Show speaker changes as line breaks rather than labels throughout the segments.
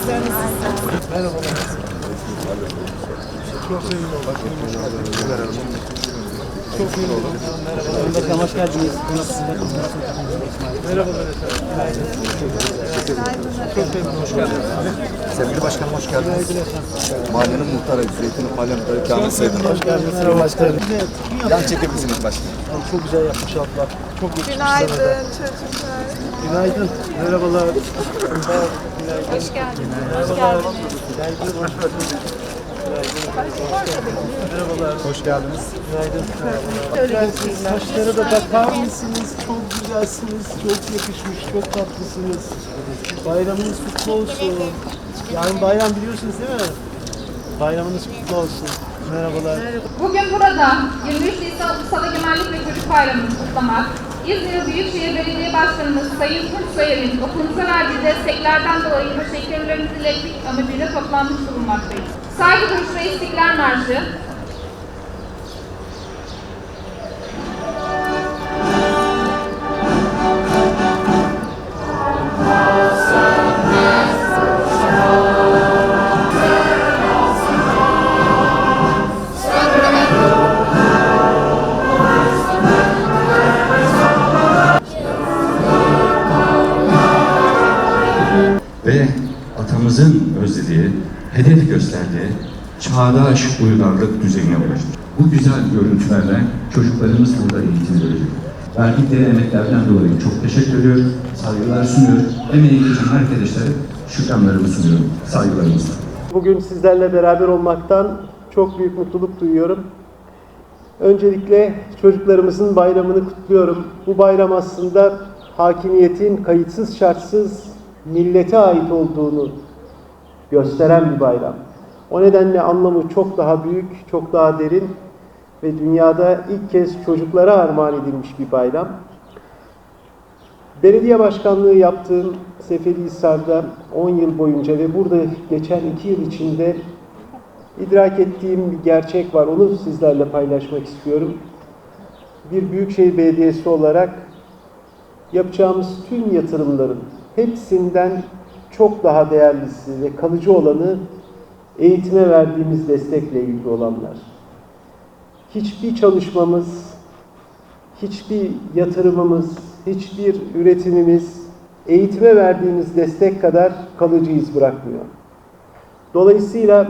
Sizler nasılsınız? Merhabalar. Çok sevindim. Hoş geldiniz.
Başkanım hoş geldiniz. Nasılsınız?
Merhabalar efendim. Çok memnun, hoş geldiniz.
Sevgili başkanım hoş geldiniz. Mahallenin muhtarı, Zeytin'in mahalle muhtarı Kamil Sayın.
Hoş geldiniz. Sayın Başkanım.
Yan çekebilirsiniz başkanım.
Çok güzel yapmış abla. Çok da.
Günaydın çocuklar.
Günaydın. Merhabalar.
Hoş geldiniz.
Merhabalar. Günaydın. Hoş geldiniz. Merhabalar.
Hoş geldiniz.
Günaydın. Prenses saçlara da bakar mısınız? Çok güzelsiniz. Çok yakışmış. Çok tatlısınız. Bayramınız kutlu olsun. Yani bayram biliyorsunuz değil mi? Bayramınız kutlu olsun. Merhabalar.
Bugün burada 23 Nisan Ulusal Egemenlik ve Çocuk Bayramı'nı kutlamak, İzmir Büyükşehir Belediye Başkanımız Sayın Tunç Soyer'in okulumuza verdiği desteklerden dolayı teşekkürlerimizi iletmek amacıyla toplanmış bulunmaktayız. Saygı duruşu ve İstiklal Marşı,
ve atamızın özlediği, hedef gösterdiği çağdaş uygarlık düzenine ulaştık. Bu güzel görüntülerle çocuklarımız burada eğitim görecek. Verdikleri emeklerden dolayı çok teşekkür ediyorum, saygılar sunuyorum. Emeği geçen arkadaşlara şükranlarımı sunuyorum, saygılarımızla.
Bugün sizlerle beraber olmaktan çok büyük mutluluk duyuyorum. Öncelikle çocuklarımızın bayramını kutluyorum. Bu bayram aslında hakimiyetin kayıtsız şartsız millete ait olduğunu gösteren bir bayram. O nedenle anlamı çok daha büyük, çok daha derin ve dünyada ilk kez çocuklara armağan edilmiş bir bayram. Belediye başkanlığı yaptığım Seferihisar'da 10 yıl boyunca ve burada geçen 2 yıl içinde idrak ettiğim bir gerçek var. Onu sizlerle paylaşmak istiyorum. Bir büyükşehir belediyesi olarak yapacağımız tüm yatırımların hepsinden çok daha değerlisi ve kalıcı olanı eğitime verdiğimiz destekle ilgili olanlar. Hiçbir çalışmamız, hiçbir yatırımımız, hiçbir üretimimiz eğitime verdiğimiz destek kadar kalıcı iz bırakmıyor. Dolayısıyla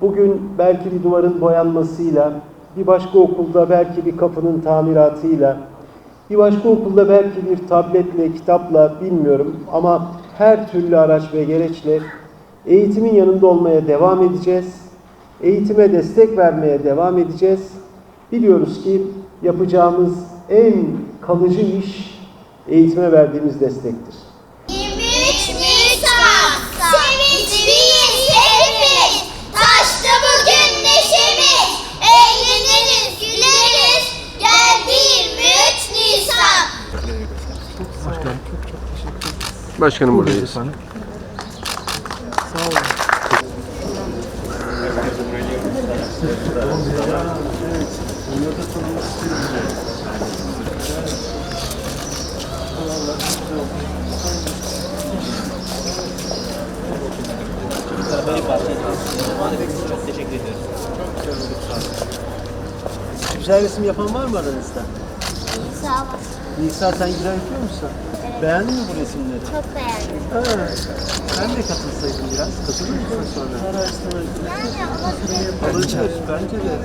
bugün belki bir duvarın boyanmasıyla, bir başka okulda belki bir kapının tamiratıyla, bir başka okulda belki bir tabletle, kitapla bilmiyorum ama her türlü araç ve gereçle eğitimin yanında olmaya devam edeceğiz. Eğitime destek vermeye devam edeceğiz. Biliyoruz ki yapacağımız en kalıcı iş eğitime verdiğimiz destektir.
23 Nisan Sevinçliyiz hepimiz Taştı bugün neşemiz Eğleniriz güleriz Geldi 23 Nisan
Başkanım buradayız.
Sağ olun.
Çok teşekkür ediyoruz.
Güzel resim yapan var mı aranızda?
Sağ ol
Nisa sen güzel yapıyor musun? Beğendin mi bu resimleri?
Çok beğendim
Ha, ben de katılsaydım biraz. Katılır mısın sonra?
Yani olabilir.
Bence de.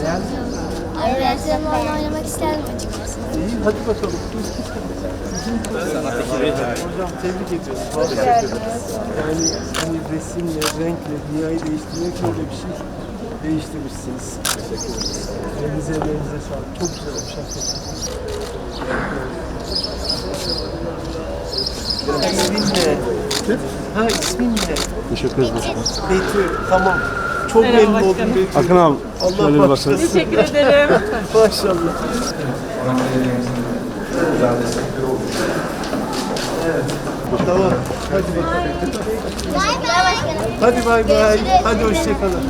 Beğendin mi?
Evet ben oyun oynamak isterdim açıkçası
İyi, hadi bakalım. Hocam tebrik ediyorum. Vallahi. Yani hani resimle, renkle dünyayı değiştirmek böyle bir şey değiştirmişsiniz. Elinize elinize sağlık. Çok güzel olmuş. İsmin ne? Ha ismin ne?
Teşekkür ederiz başkanım.
Betül. Tamam. Çok memnun oldum Betül.
Akın abi.
Allah
şöyle bir
bağışlasın.
bakın.
Teşekkür ederim.
Maşallah. Tamam. Hadi bakalım.
Bay bay
Hadi bay bay.
Görüşürüz.
Hadi hoşçakalın.